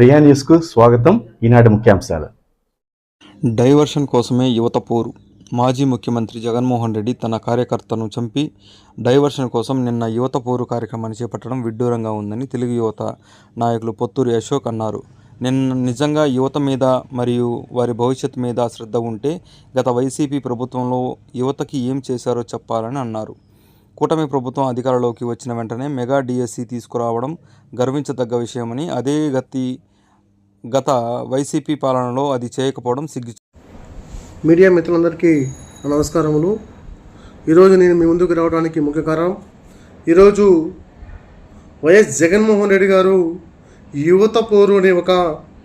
ప్రియా న్యూస్కు స్వాగతం. ఈనాటి ముఖ్యాంశాలు. డైవర్షన్ కోసమే యువత పోరు. మాజీ ముఖ్యమంత్రి జగన్మోహన్ రెడ్డి తన కార్యకర్తను చంపి డైవర్షన్ కోసం నిన్న యువత పోరు కార్యక్రమాన్ని చేపట్టడం విడ్డూరంగా ఉందని తెలుగు యువత నాయకులు పొత్తూరు అశోక్ అన్నారు. నిన్న నిజంగా యువత మీద మరియు వారి భవిష్యత్తు మీద శ్రద్ధ ఉంటే గత వైసీపీ ప్రభుత్వంలో యువతకి ఏం చేశారో చెప్పాలని అన్నారు. కూటమి ప్రభుత్వం అధికారంలోకి వచ్చిన వెంటనే మెగా డిఎస్సి తీసుకురావడం గర్వించదగ్గ విషయమని అదే గతి గత వైసీపీ పాలనలో అది చేయకపోవడం సిగ్గు మీడియా మిత్రులందరికీ నమస్కారములు. ఈరోజు నేను మీ ముందుకు రావడానికి ముఖ్య కారణం ఈరోజు వైఎస్ జగన్మోహన్ రెడ్డి గారు యువత పోరు అనే ఒక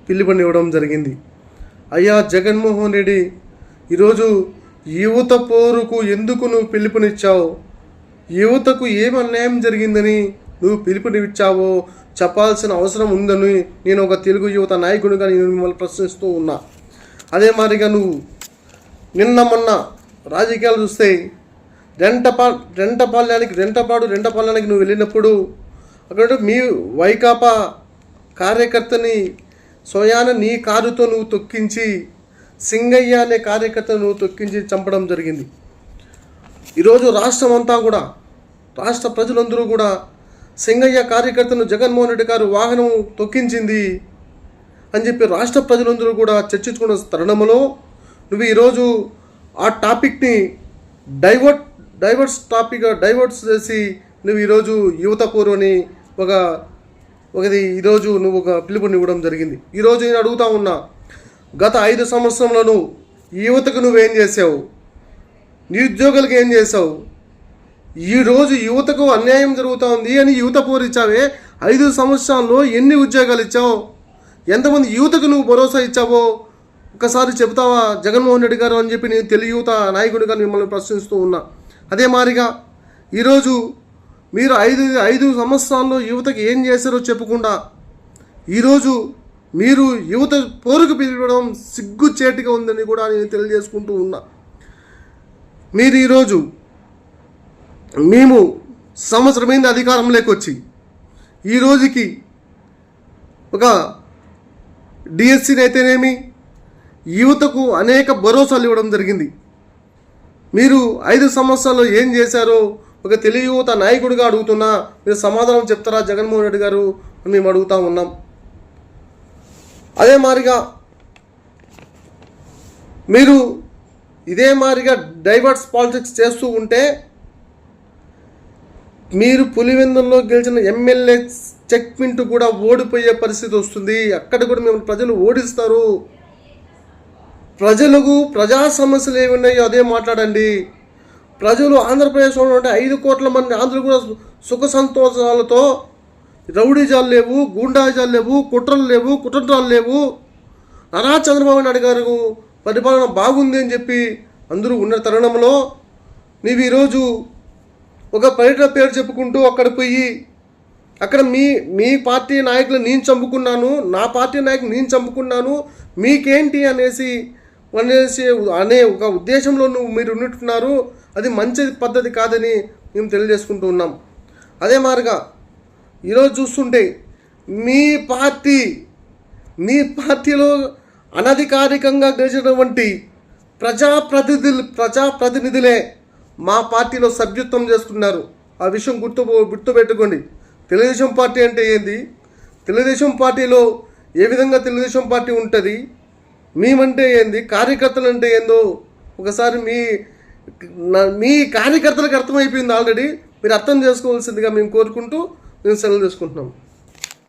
పిలుపునివ్వడం జరిగింది. అయ్యా జగన్మోహన్ రెడ్డి ఈరోజు యువత పోరుకు ఎందుకు నువ్వు పిలుపునిచ్చావు? యువతకు ఏం అన్యాయం జరిగిందని నువ్వు పిలుపునిచ్చావో చెప్పాల్సిన అవసరం ఉందని నేను ఒక తెలుగు యువత నాయకుడిగా నేను మిమ్మల్ని ప్రశ్నిస్తూ ఉన్నా. అదే మాదిరిగా నువ్వు నిన్న మొన్న రాజకీయాలు చూస్తే రెంటపా రెంటపాల్యానికి రెంటపాడు రెంటపాల్యానికి నువ్వు వెళ్ళినప్పుడు అక్కడ మీ వైకాపా కార్యకర్తని స్వయాన నీ కారుతో నువ్వు తొక్కించి సింగయ్య అనే కార్యకర్తను నువ్వు తొక్కించి చంపడం జరిగింది. ఈరోజు రాష్ట్రం అంతా కూడా రాష్ట్ర ప్రజలందరూ కూడా సింగయ్య కార్యకర్తను జగన్మోహన్ రెడ్డి గారు వాహనం తొక్కించింది అని చెప్పి రాష్ట్ర ప్రజలందరూ కూడా చర్చించుకున్న తరుణంలో నువ్వు ఈరోజు ఆ టాపిక్ని డైవర్ట్ డైవర్ట్స్ టాపిక్గా డైవర్ట్స్ చేసి నువ్వు ఈరోజు యువత పూర్వని ఒక ఒకది ఈరోజు నువ్వు ఒక పిలుపుని ఇవ్వడం జరిగింది. ఈరోజు నేను అడుగుతా ఉన్నా గత ఐదు సంవత్సరంలో యువతకు నువ్వేం చేసావు నిరుద్యోగులకు ఏం చేసావు ఈరోజు యువతకు అన్యాయం జరుగుతూ ఉంది అని యువత పోరిచ్చావే ఐదు సంవత్సరాల్లో ఎన్ని ఉద్యోగాలు ఇచ్చావు? ఎంతమంది యువతకు నువ్వు భరోసా ఇచ్చావో? ఒకసారి చెప్తావా జగన్మోహన్ రెడ్డి గారు అని చెప్పి నేను తెలుగు యువత నాయకుడిగా మిమ్మల్ని ప్రశ్నిస్తూ ఉన్నా. అదే మారిగా ఈరోజు మీరు ఐదు ఐదు సంవత్సరాల్లో యువతకి ఏం చేశారో చెప్పకుండా ఈరోజు మీరు యువత పోరుకు పిలవడం సిగ్గుచేటిగా ఉందని కూడా నేను తెలియజేసుకుంటూ ఉన్నా. మీరు ఈరోజు మేము సంవత్సరమైంది అధికారంలోకి వచ్చి ఈ రోజుకి ఒక డిఎస్సీని అయితేనేమి యువతకు అనేక భరోసాలు ఇవ్వడం జరిగింది. మీరు ఐదు సంవత్సరాల్లో ఏం చేశారో ఒక తెలుగు యువత నాయకుడిగా అడుగుతున్నా మీరు సమాధానం చెప్తారా? జగన్మోహన్ రెడ్డి గారు అని మేము అడుగుతా ఉన్నాం. అదే మాదిరిగా మీరు ఇదే మాదిరిగా డైవర్స్ పాలిటిక్స్ చేస్తూ ఉంటే మీరు పులివెందుల్లో గెలిచిన ఎమ్మెల్యే చెక్ మింట్ కూడా ఓడిపోయే పరిస్థితి వస్తుంది. అక్కడ కూడా మేము ప్రజలు ఓడిస్తారు. ప్రజలకు ప్రజా సమస్యలు ఏమి ఉన్నాయో అదే మాట్లాడండి. ప్రజలు ఆంధ్రప్రదేశ్లో ఉంటే ఐదు కోట్ల మంది ఆంధ్రులు కూడా సుఖ సంతోషాలతో రౌడీజాలు లేవు గూండాజాలు లేవు కుట్రలు లేవు కుట్రాలు లేవు. నారా చంద్రబాబు నాయుడు గారు పరిపాలన బాగుంది అని చెప్పి అందరూ ఉన్న తరుణంలో నీవు ఈరోజు ఒక పర్యటన పేరు చెప్పుకుంటూ అక్కడ పోయి అక్కడ మీ మీ పార్టీ నాయకులు నేను చంపుకున్నాను నా పార్టీ నాయకులు నేను చంపుకున్నాను మీకేంటి అనేసి అనేసి అనే ఒక ఉద్దేశంలో నువ్వు మీరు ఉన్నట్టున్నారు అది మంచి పద్ధతి కాదని మేము తెలియజేసుకుంటూ ఉన్నాం. అదే మార్గా ఈరోజు చూస్తుంటే మీ పార్టీ మీ పార్టీలో అనధికారికంగా గెలిచినటువంటి ప్రజాప్రతినిధులు ప్రజాప్రతినిధులే మా పార్టీలో సభ్యత్వం చేసుకున్నారు ఆ విషయం గుర్తు గుర్తుపెట్టుకోండి. తెలుగుదేశం పార్టీ అంటే ఏంది? తెలుగుదేశం పార్టీలో ఏ విధంగా తెలుగుదేశం పార్టీ ఉంటుంది? మేమంటే ఏంది? కార్యకర్తలు అంటే ఏందో? ఒకసారి మీ మీ కార్యకర్తలకు అర్థమైపోయింది ఆల్రెడీ. మీరు అర్థం చేసుకోవాల్సిందిగా మేము కోరుకుంటూ మేము సెలవు చేసుకుంటున్నాం